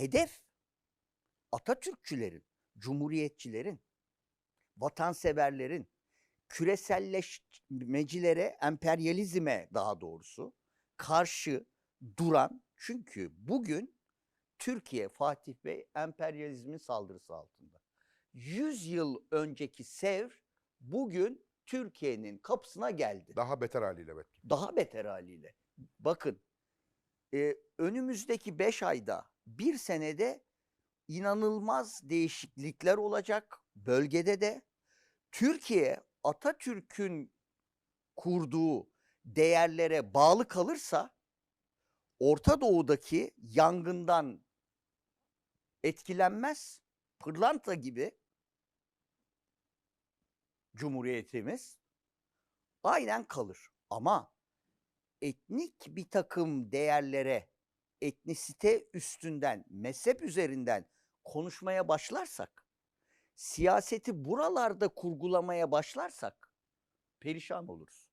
hedef Atatürkçülerin, cumhuriyetçilerin, vatanseverlerin, küreselleşmecilere, emperyalizme daha doğrusu karşı duran çünkü bugün Türkiye Fatih Bey emperyalizmin saldırısı altında. 100 yıl önceki Sevr bugün Türkiye'nin kapısına geldi. Daha beter haliyle belki. Daha beter haliyle. Bakın e, önümüzdeki 5 ayda bir senede inanılmaz değişiklikler olacak bölgede de. Türkiye Atatürk'ün kurduğu değerlere bağlı kalırsa Orta Doğu'daki yangından etkilenmez. Pırlanta gibi Cumhuriyetimiz aynen kalır. Ama etnik bir takım değerlere etnisite üstünden, mezhep üzerinden konuşmaya başlarsak, siyaseti buralarda kurgulamaya başlarsak perişan oluruz.